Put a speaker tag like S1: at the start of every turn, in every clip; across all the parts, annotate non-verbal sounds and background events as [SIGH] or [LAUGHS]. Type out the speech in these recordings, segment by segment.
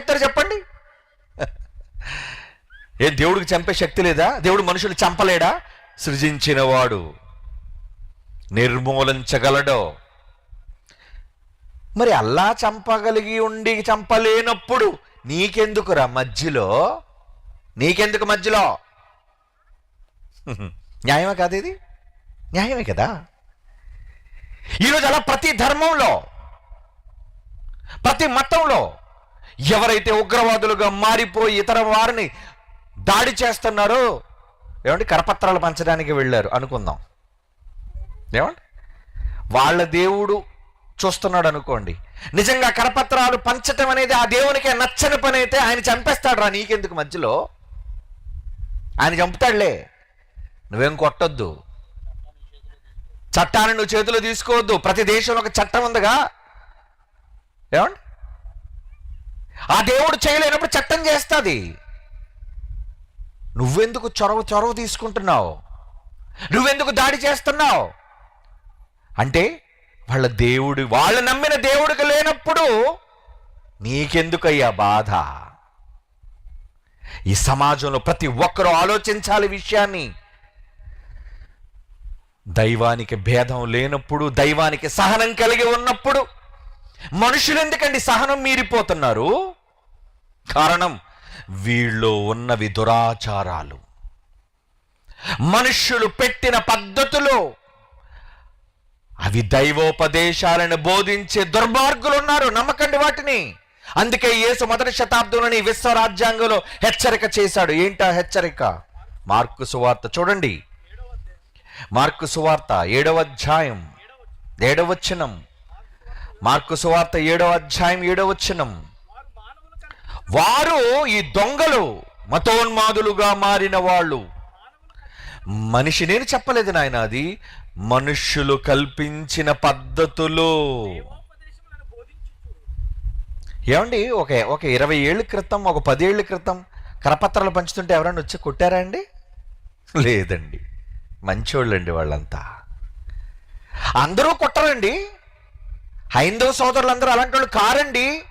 S1: చెప్తారు చెప్పండి. ఏ దేవుడికి చంపే శక్తి లేదా? దేవుడు మనుషులు చంపలేడా? సృజించినవాడు నిర్మూలించగలడో. మరి అల్లా చంపగలిగి ఉండి చంపలేనప్పుడు నీకెందుకురా మధ్యలో? నీకెందుకు మధ్యలో? న్యాయమే కాదు ఇది? న్యాయమే కదా? ఈరోజు అలా ప్రతి ధర్మంలో ప్రతి మతంలో ఎవరైతే ఉగ్రవాదులుగా మారిపోయి ఇతర వారిని దాడి చేస్తున్నారో ఏమండి కరపత్రాలు పంచడానికి వెళ్ళారు అనుకుందాం. ఏమండి? వాళ్ళ దేవుడు చూస్తున్నాడు అనుకోండి. నిజంగా కరపత్రాలు పంచటం అనేది ఆ దేవునికే నచ్చని పని అయితే ఆయన చంపేస్తాడు రా నీకెందుకు మధ్యలో? ఆయన చంపుతాడులే. నువ్వేం కొట్టొద్దు. చట్టాన్ని నువ్వు చేతిలో తీసుకోవద్దు. ప్రతి దేశంలో ఒక చట్టం ఉందిగా. ఏమండి? ఆ దేవుడు చేయలేనప్పుడు చట్టం చేస్తుంది. నువ్వెందుకు చొరవ చొరవ తీసుకుంటున్నావు? నువ్వెందుకు దాడి చేస్తున్నావు? అంటే వాళ్ళ దేవుడు వాళ్ళు నమ్మిన దేవుడికి లేనప్పుడు నీకెందుకయ్యా బాధ? ఈ సమాజంలో ప్రతి ఒక్కరూ ఆలోచించాలి విషయాన్ని. దైవానికి భేదం లేనప్పుడు దైవానికి సహనం కలిగి ఉన్నప్పుడు మనుషులు ఎందుకండి సహనం మీరిపోతున్నారు? కారణం వీళ్ళు ఉన్నవి దురాచారాలు. మనుష్యులు పెట్టిన పద్ధతులు అవి దైవోపదేశాలను బోధించే దుర్మార్గులు ఉన్నారు నమ్మకండి వాటిని. అందుకే యేసు మొదటి శతాబ్దంలోని విశ్వ రాజ్యాంగంలో హెచ్చరిక చేశాడు. ఏంటా హెచ్చరిక? మార్కు సువార్త. చూడండి. మార్కు సువార్త ఏడవ అధ్యాయం ఏడవచనం మార్కు సువార్త ఏడవ అధ్యాయం ఏడవచనం వారు ఈ దొంగలు మతోన్మాదులుగా మారిన వాళ్ళు. మనిషి నేను చెప్పలేదు నాయన అది మనుష్యులు కల్పించిన పద్ధతులు. ఏమండి ఒక ఒక ఇరవై ఏళ్ళ క్రితం ఒక పదేళ్ళ క్రితం కరపత్రాలు పంచుతుంటే ఎవరైనా వచ్చి కొట్టారా అండి? లేదండి. మంచోళ్ళండి వాళ్ళంతా. అందరూ కొట్టరండి. హైందవ సోదరులందరూ అలాంటి వాళ్ళు కారండి.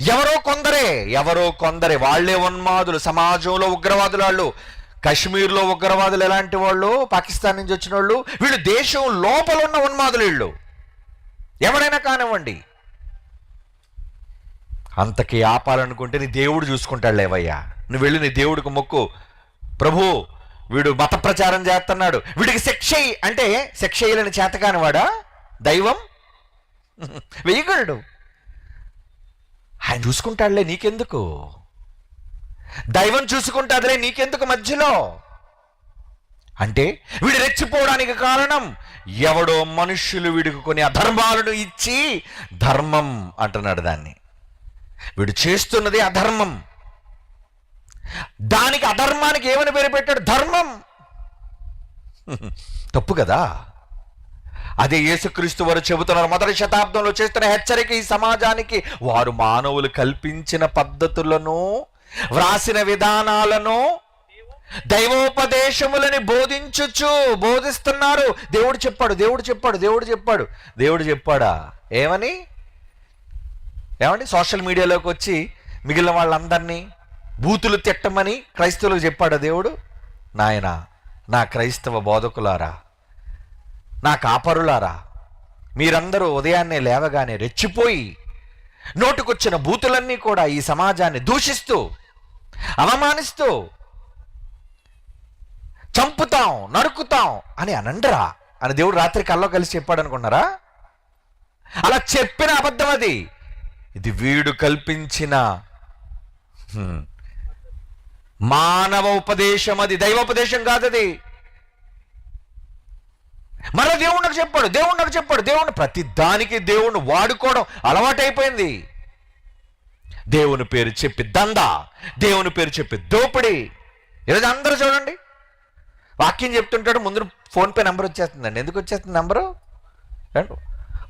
S1: ఎవరో కొందరే ఎవరో కొందరే. వాళ్ళే ఉన్మాదులు సమాజంలో ఉగ్రవాదులు వాళ్ళు. కశ్మీర్లో ఉగ్రవాదులు ఎలాంటి వాళ్ళు? పాకిస్తాన్ నుంచి వచ్చిన వాళ్ళు. వీళ్ళు దేశం లోపల ఉన్న ఉన్మాదులు వీళ్ళు. ఎవడైనా కానివ్వండి. అంతకి ఆపాలనుకుంటే నీ దేవుడు చూసుకుంటాడు లేవయ్యా. నువ్వు వెళ్ళి నీ దేవుడికి మొక్కు. ప్రభు వీడు మత ప్రచారం చేస్తున్నాడు. వీడికి శిక్ష అంటే శిక్ష వేయలేని చేతకాని వాడా దైవం? [LAUGHS] వెయ్యగలడు. ఆయన చూసుకుంటాడులే నీకెందుకు? దైవం చూసుకుంటాదిలే నీకెందుకు మధ్యలో? అంటే వీడు రెచ్చిపోవడానికి కారణం ఎవడో మనుష్యులు వీడికి కొన్ని అధర్మాలను ఇచ్చి ధర్మం అంటున్నాడు దాన్ని. వీడు చేస్తున్నది అధర్మం. దానికి అధర్మానికి ఏమని పేరు పెట్టాడు? ధర్మం. [LAUGHS] తప్పు కదా? అదే యేసుక్రీస్తు వారు చెబుతున్నారు. మొదటి శతాబ్దంలో చేస్తున్న హెచ్చరిక ఈ సమాజానికి వారు మానవులు కల్పించిన పద్ధతులను వ్రాసిన విధానాలను దైవోపదేశములని బోధించుచు బోధిస్తున్నారు. దేవుడు చెప్పాడు దేవుడు చెప్పాడు దేవుడు చెప్పాడు. దేవుడు చెప్పాడా? ఏమని? ఏమండి? సోషల్ మీడియాలోకి వచ్చి మిగిలిన వాళ్ళందరినీ బూతులు తిట్టమని క్రైస్తవులకు చెప్పాడా దేవుడు? నాయన నా క్రైస్తవ బోధకులారా నా కాపరులారా మీరందరూ ఉదయాన్నే లేవగానే రెచ్చిపోయి నోటుకొచ్చిన బూతులన్నీ కూడా ఈ సమాజాన్ని దూషిస్తూ అవమానిస్తూ చంపుతాం నరుకుతాం అని అనండరా? అని దేవుడు రాత్రి కల్లో కలిసి చెప్పాడు అనుకున్నారా అలా చెప్పిన అబద్ధం అది. ఇది వీడు కల్పించిన మానవ ఉపదేశం అది దైవోపదేశం కాదు మరలా మరో దేవుడు నాకు చెప్పాడు దేవుడు నాకు చెప్పాడు దేవుడు ప్రతి దానికి దేవుణ్ణి వాడుకోవడం అలవాటైపోయింది. దేవుని పేరు చెప్పి దందా దేవుని పేరు చెప్పి దోపిడి. ఈరోజు అందరూ చూడండి. వాక్యం చెప్తుంటాడు ముందు ఫోన్పే నెంబర్ వచ్చేస్తుందండి. ఎందుకు వచ్చేస్తుంది నెంబరు?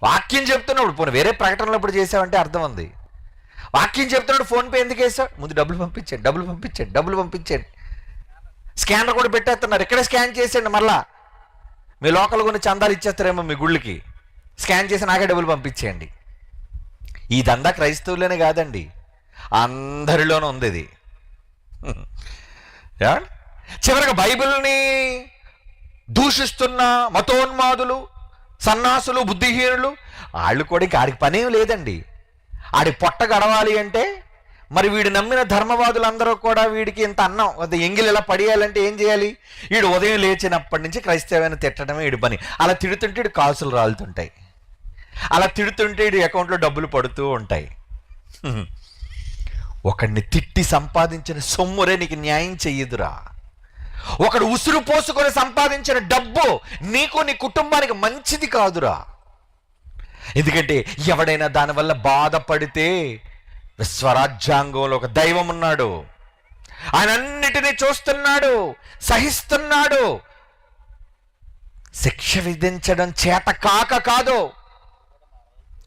S1: వాక్యం చెప్తున్నప్పుడు పోనీ వేరే ప్రకటనలో ఇప్పుడు చేసావంటే అర్థం ఉంది. వాక్యం చెప్తున్నాడు ఫోన్పే ఎందుకు వేసావు ముందు డబ్బులు పంపించండి డబ్బులు పంపించండి డబ్బులు పంపించండి. స్కానర్ కూడా పెట్టేస్తున్నారు ఇక్కడే స్కాన్ చేసేయండి మళ్ళా మీ లోకల్ కొన్ని చందాలు ఇచ్చేస్తారేమో మీ గుళ్ళకి. స్కాన్ చేసి నాకే డబ్బులు పంపించేయండి. ఈ దందా క్రైస్తవులనే కాదండి. అందరిలోనూ ఉంది ఇది. [LAUGHS] చివరికి బైబిల్ని దూషిస్తున్న మతోన్మాదులు సన్నాసులు బుద్ధిహీనులు వాళ్ళు కూడా ఇంకా ఆడికి పనేం లేదండి. ఆడి పొట్ట గడవాలి అంటే మరి వీడు నమ్మిన ధర్మవాదులందరూ కూడా వీడికి ఇంత అన్నం అది ఎంగిలి ఇలా పడేయాలంటే ఏం చేయాలి? వీడు ఉదయం లేచినప్పటి నుంచి క్రైస్తవమైన తిట్టడమే వీడి పని. అలా తిడుతుంటే వీడు కాసులు రాలుతుంటాయి. అలా తిడుతుంటే వీడి అకౌంట్లో డబ్బులు పడుతూ ఉంటాయి. [LAUGHS] ఒకడిని తిట్టి సంపాదించిన సొమ్మురే నీకు న్యాయం చెయ్యదురా. ఒకడు ఉసురు పోసుకొని సంపాదించిన డబ్బు నీకు నీ కుటుంబానికి మంచిది కాదురా. ఎందుకంటే ఎవడైనా దానివల్ల బాధపడితే విశ్వరాజ్యాంగంలో ఒక దైవం ఉన్నాడు. ఆయన అన్నిటినీ చూస్తున్నాడు సహిస్తున్నాడు. శిక్ష విధించడం చేత కాక కాదు.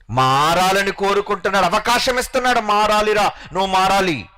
S1: మారాలని కోరుకుంటున్నాడు అవకాశం ఇస్తున్నాడు. మారాలిరా నువ్వు మారాలి.